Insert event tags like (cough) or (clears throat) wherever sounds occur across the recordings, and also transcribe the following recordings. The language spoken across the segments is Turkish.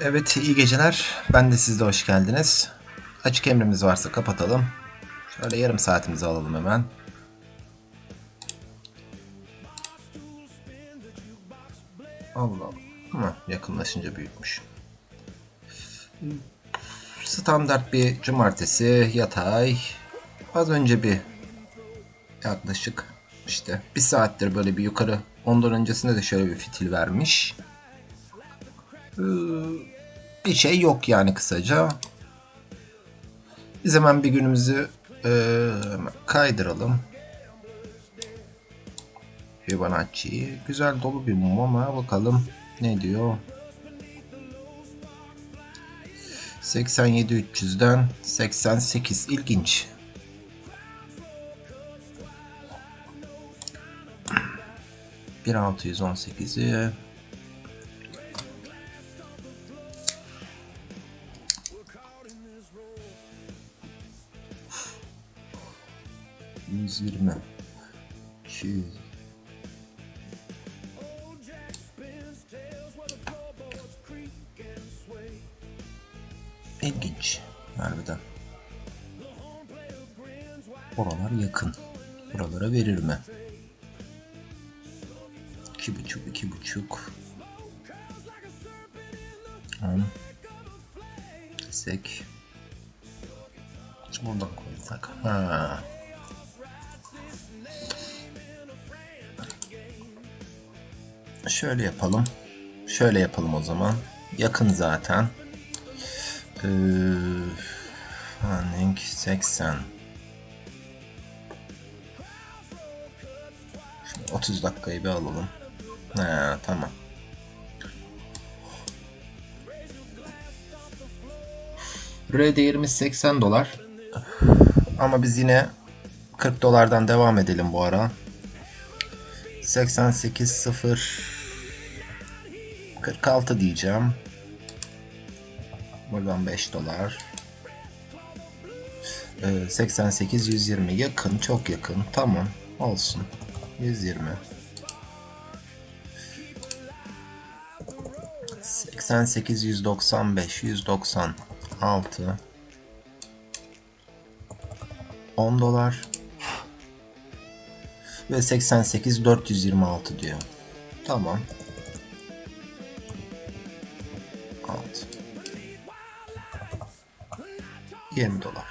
Evet iyi geceler. Ben de siz de hoş geldiniz. Açık emrimiz varsa kapatalım. Şöyle yarım saatimizi alalım hemen. Allah Allah. yakınlaşınca büyütmüş. Standart bir cumartesi yatay. Az önce bir yaklaşık işte bir saattir böyle bir yukarı. Ondan öncesinde de şöyle bir fitil vermiş. Ee, bir şey yok yani kısaca. Biz hemen bir günümüzü e, kaydıralım. Fibonacci. Güzel dolu bir mum ama bakalım ne diyor. 87 300'den 88 ilginç. Bir 618'i Yüz yirmi. İki yüz. İlginç. Harbiden. Oralar yakın. Buralara verir mi? İki buçuk, iki buçuk. On. Sek. Buradan koysak. Ha. Şöyle yapalım. Şöyle yapalım o zaman. Yakın zaten. Ee, Funding 80. Şimdi 30 dakikayı bir alalım. Ha, tamam. R değerimiz 80 dolar. Ama biz yine 40 dolardan devam edelim bu ara. 88 0 46 diyeceğim. Buradan 5 dolar. Ee, 88 120 yakın çok yakın tamam olsun 120 88 195 196 10 dolar ve 88 426 diyor. Tamam. 20 dolar.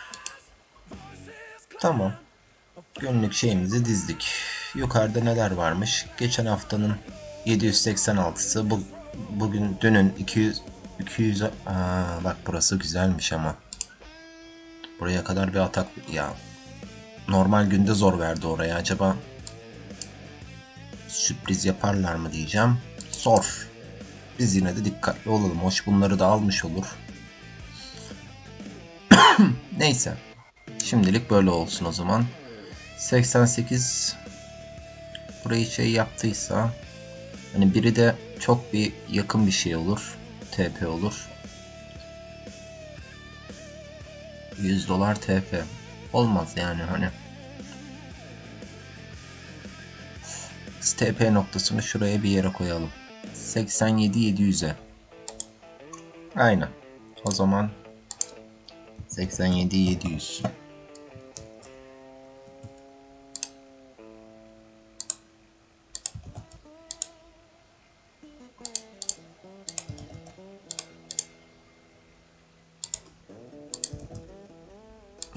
Tamam. Günlük şeyimizi dizdik. Yukarıda neler varmış? Geçen haftanın 786'sı bu bugün dünün 200 200 Aa, bak burası güzelmiş ama. Buraya kadar bir atak ya. Normal günde zor verdi oraya. Acaba sürpriz yaparlar mı diyeceğim. Zor. Biz yine de dikkatli olalım. Hoş bunları da almış olur. (clears throat) Neyse. Şimdilik böyle olsun o zaman. 88 burayı şey yaptıysa hani biri de çok bir yakın bir şey olur. TP olur. 100 dolar TP. Olmaz yani hani. TP noktasını şuraya bir yere koyalım. 87 700'e. Aynen. O zaman 87 700.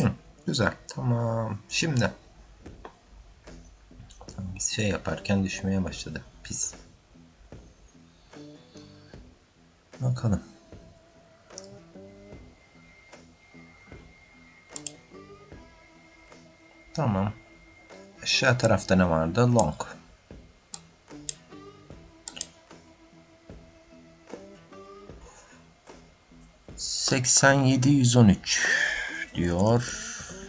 Hı, güzel. Tamam. Şimdi biz şey yaparken düşmeye başladı. Pis. Bakalım. Tamam. Aşağı tarafta ne vardı? Long. Seksen yedi yüz on üç diyor.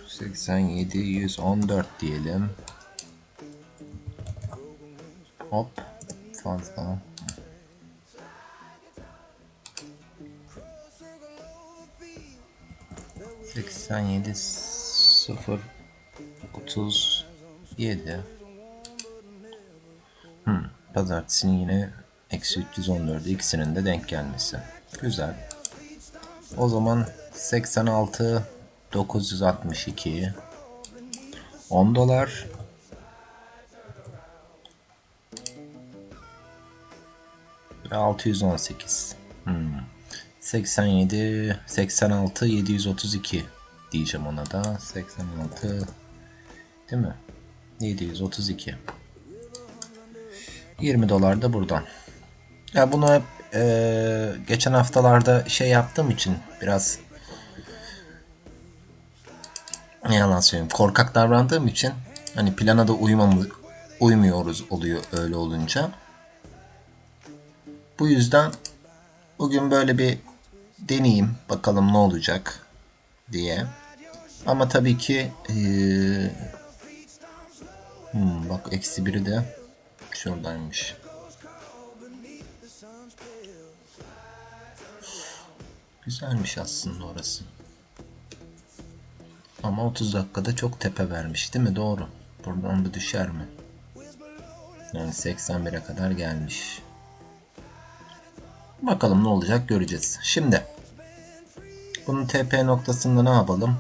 Seksen yedi yüz on dört diyelim. Hop fazla. Seksen yedi sıfır 37 hmm, Pazartesinin yine eksi 314'e ikisinin de denk gelmesi. Güzel. O zaman 86 962 10 dolar ve 618 hmm. 87 86 732 diyeceğim ona da 86 değil mi 732 20 dolar da buradan ya bunu hep e, geçen haftalarda şey yaptığım için biraz ne yalan söyleyeyim korkak davrandığım için hani plana da uymamız uymuyoruz oluyor öyle olunca. Bu yüzden bugün böyle bir deneyeyim bakalım ne olacak diye. Ama tabii ki eee, hmm, bak eksi biri de şuradaymış. Güzelmiş aslında orası. Ama 30 dakikada çok tepe vermiş değil mi? Doğru. Buradan bir düşer mi? Yani 81'e kadar gelmiş. Bakalım ne olacak göreceğiz. Şimdi bunun TP noktasında ne yapalım?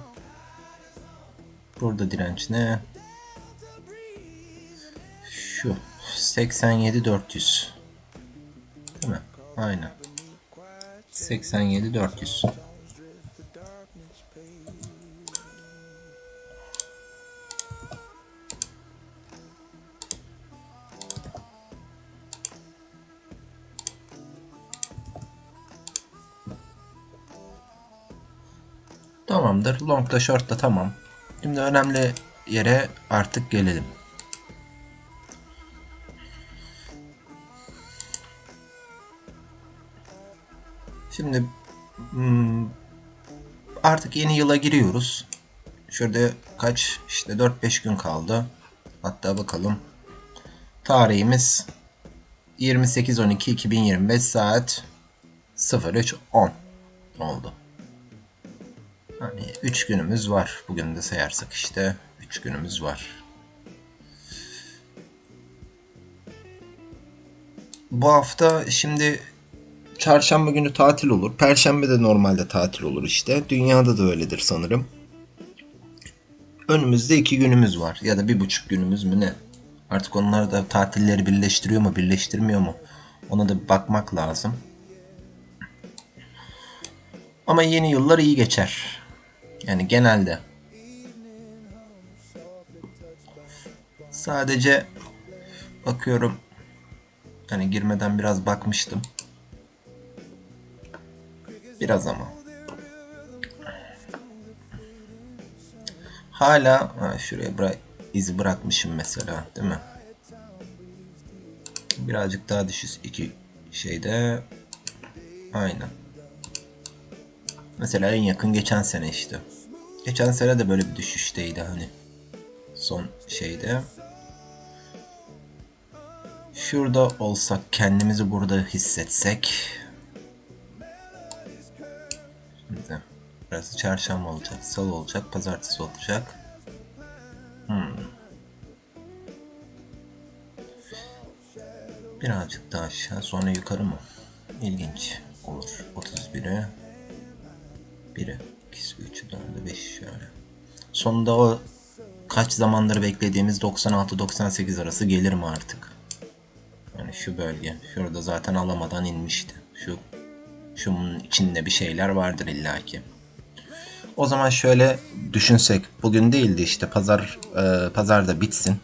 Burada direnç ne? Şu 87 400. Değil mi? Aynen. 87 400. Tamamdır. Long da short da tamam. Şimdi önemli yere artık gelelim. Şimdi hmm, artık yeni yıla giriyoruz. Şurada kaç işte 4-5 gün kaldı. Hatta bakalım. Tarihimiz 28-12-2025 saat 03.10 oldu. Hani 3 günümüz var. Bugün de sayarsak işte 3 günümüz var. Bu hafta şimdi çarşamba günü tatil olur. Perşembe de normalde tatil olur işte. Dünyada da öyledir sanırım. Önümüzde iki günümüz var. Ya da bir buçuk günümüz mü ne? Artık onlar da tatilleri birleştiriyor mu birleştirmiyor mu? Ona da bir bakmak lazım. Ama yeni yıllar iyi geçer. Yani genelde. Sadece bakıyorum. Hani girmeden biraz bakmıştım. Biraz ama. Hala ha, şuraya bıra iz bırakmışım mesela değil mi? Birazcık daha düşüş iki şeyde. Aynen. Mesela en yakın geçen sene işte. Geçen sene de böyle bir düşüşteydi hani. Son şeyde. Şurada olsak kendimizi burada hissetsek. Burası çarşamba olacak, salı olacak, pazartesi olacak. Hmm. Birazcık daha aşağı sonra yukarı mı? İlginç olur. 31'e 1'e 2'si 3'ü 4'ü 5 şöyle. Sonunda o kaç zamandır beklediğimiz 96-98 arası gelir mi artık? Yani şu bölge. Şurada zaten alamadan inmişti. Şu şunun içinde bir şeyler vardır illaki. O zaman şöyle düşünsek. Bugün değildi işte pazar e, pazar bitsin.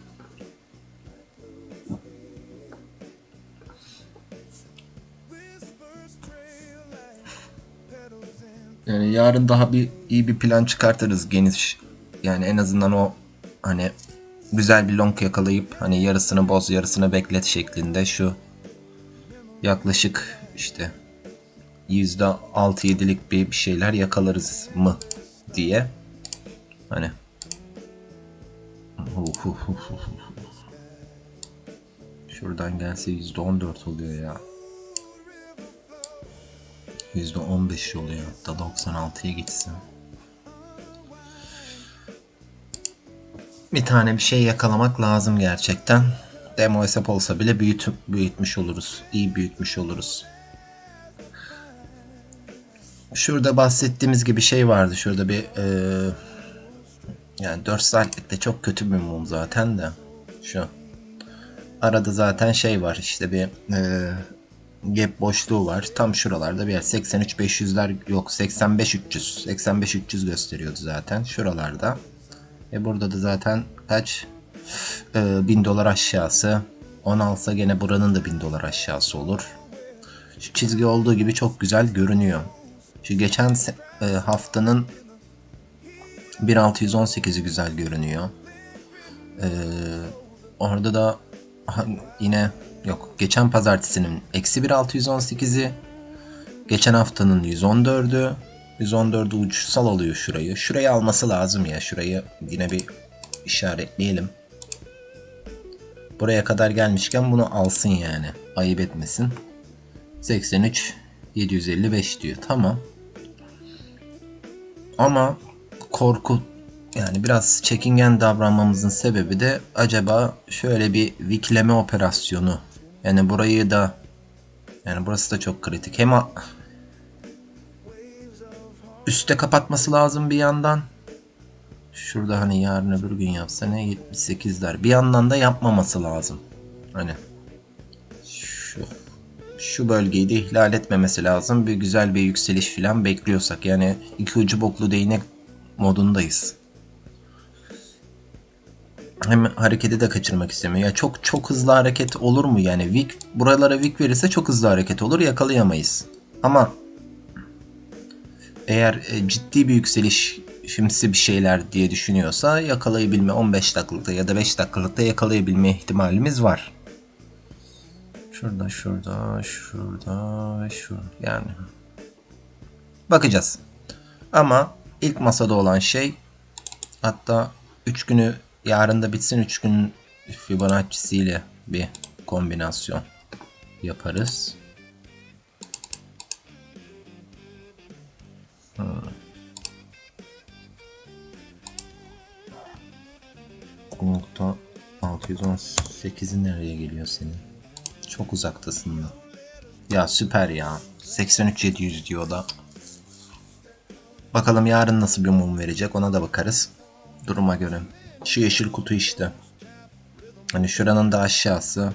Yani yarın daha bir iyi bir plan çıkartırız geniş. Yani en azından o hani güzel bir long yakalayıp hani yarısını boz yarısını beklet şeklinde şu yaklaşık işte yüzde altı yedilik bir bir şeyler yakalarız mı diye hani şuradan gelse yüzde on dört oluyor ya yüzde on beş oluyor hatta 96'ya gitsin bir tane bir şey yakalamak lazım gerçekten. Demo hesap olsa bile büyüt, büyütmüş oluruz. İyi büyütmüş oluruz. Şurada bahsettiğimiz gibi şey vardı. Şurada bir e, yani 4 saatlikte çok kötü bir mum zaten de. Şu. Arada zaten şey var işte bir e, gap boşluğu var. Tam şuralarda bir yer. 83 500'ler yok 85 300. 85 300 gösteriyordu zaten şuralarda. E burada da zaten kaç? E, 1000 dolar aşağısı. 10 alsa gene buranın da 1000 dolar aşağısı olur. Şu çizgi olduğu gibi çok güzel görünüyor. Şu geçen e, haftanın 1618'i güzel görünüyor. Ee, orada da yine yok geçen pazartesinin eksi 1618'i geçen haftanın 114'ü 114'ü uçsal alıyor şurayı. Şurayı alması lazım ya. Şurayı yine bir işaretleyelim. Buraya kadar gelmişken bunu alsın yani. Ayıp etmesin. 83 755 diyor. Tamam. Ama korku yani biraz çekingen davranmamızın sebebi de acaba şöyle bir vikleme operasyonu. Yani burayı da yani burası da çok kritik. Hem üste kapatması lazım bir yandan. Şurada hani yarın öbür gün yapsa ne 78'ler. Bir yandan da yapmaması lazım. Hani şu şu bölgeyi de ihlal etmemesi lazım. Bir güzel bir yükseliş falan bekliyorsak. Yani iki ucu boklu değnek modundayız. Hem hareketi de kaçırmak istemiyor. Ya çok çok hızlı hareket olur mu yani? Wick buralara Wick verirse çok hızlı hareket olur. Yakalayamayız. Ama eğer e, ciddi bir yükseliş şimdisi bir şeyler diye düşünüyorsa yakalayabilme 15 dakikalıkta ya da 5 dakikalıkta yakalayabilme ihtimalimiz var. Şurada, şurada, şurada ve şu. Yani. Bakacağız. Ama ilk masada olan şey hatta 3 günü yarın da bitsin 3 gün Fibonacci'si ile bir kombinasyon yaparız. Hmm. Nokta 618'i nereye geliyor senin? Çok uzaktasın da. Ya süper ya. 83700 diyor da. Bakalım yarın nasıl bir mum verecek ona da bakarız. Duruma göre. Şu yeşil kutu işte. Hani şuranın da aşağısı.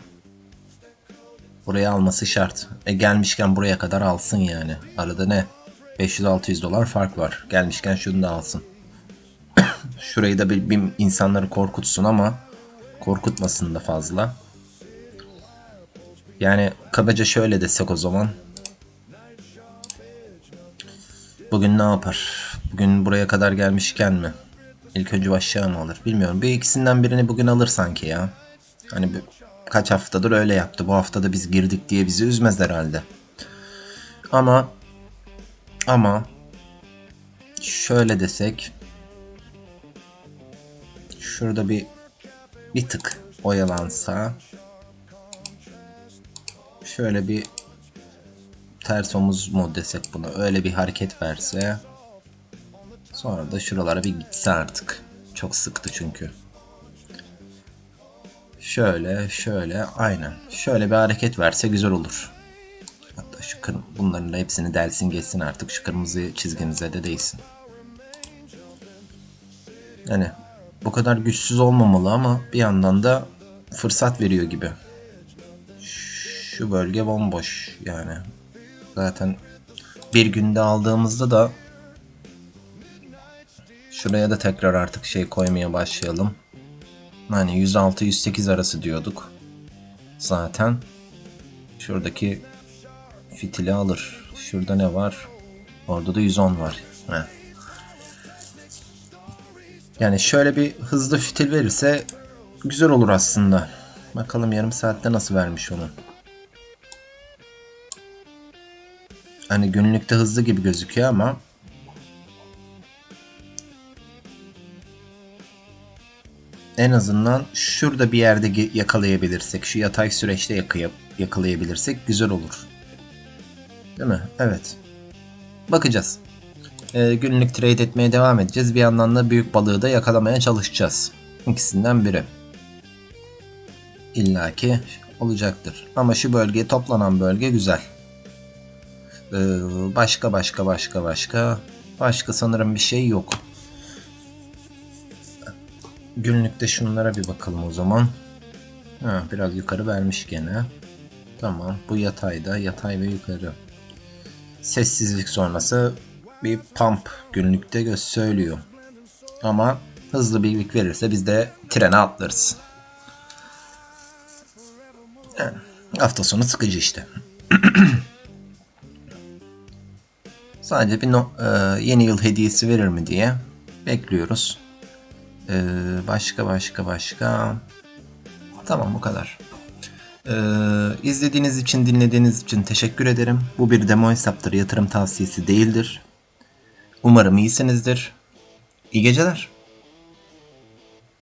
Buraya alması şart. E gelmişken buraya kadar alsın yani. Arada ne? 500-600 dolar fark var. Gelmişken şunu da alsın. (coughs) Şurayı da bir, bir insanları korkutsun ama korkutmasın da fazla. Yani kabaca şöyle desek o zaman. Bugün ne yapar? Bugün buraya kadar gelmişken mi? İlk önce aşağı mı alır? Bilmiyorum. Bir ikisinden birini bugün alır sanki ya. Hani kaç haftadır öyle yaptı. Bu haftada biz girdik diye bizi üzmez herhalde. Ama ama şöyle desek şurada bir bir tık oyalansa şöyle bir ters omuz mu desek buna. Öyle bir hareket verse sonra da şuralara bir gitse artık. Çok sıktı çünkü. Şöyle şöyle aynen. Şöyle bir hareket verse güzel olur. Hatta şu kır- bunların da hepsini delsin geçsin artık. Şu kırmızı çizgimize de değsin. Yani bu kadar güçsüz olmamalı ama bir yandan da fırsat veriyor gibi şu bölge bomboş yani. Zaten bir günde aldığımızda da şuraya da tekrar artık şey koymaya başlayalım. Hani 106-108 arası diyorduk. Zaten şuradaki fitili alır. Şurada ne var? Orada da 110 var. Heh. Yani şöyle bir hızlı fitil verirse güzel olur aslında. Bakalım yarım saatte nasıl vermiş onu. Hani günlükte hızlı gibi gözüküyor ama en azından şurada bir yerde yakalayabilirsek, şu yatay süreçte yakaya- yakalayabilirsek güzel olur. Değil mi? Evet. Bakacağız. Ee, günlük trade etmeye devam edeceğiz. Bir yandan da büyük balığı da yakalamaya çalışacağız. İkisinden biri. İlla olacaktır. Ama şu bölge toplanan bölge güzel. Ee, başka başka başka başka. Başka sanırım bir şey yok. Günlükte şunlara bir bakalım o zaman. Ha, biraz yukarı vermiş gene. Tamam. Bu yatayda. Yatay ve yukarı. Sessizlik sonrası bir pump günlükte göz söylüyor. Ama hızlı birlik verirse biz de trene atlarız. Hafta sonu sıkıcı işte. (clears throat) Sadece bir no- e, yeni yıl hediyesi verir mi diye bekliyoruz. E, başka başka başka. Tamam bu kadar. E, izlediğiniz için dinlediğiniz için teşekkür ederim. Bu bir demo hesaptır yatırım tavsiyesi değildir. Umarım iyisinizdir. İyi geceler.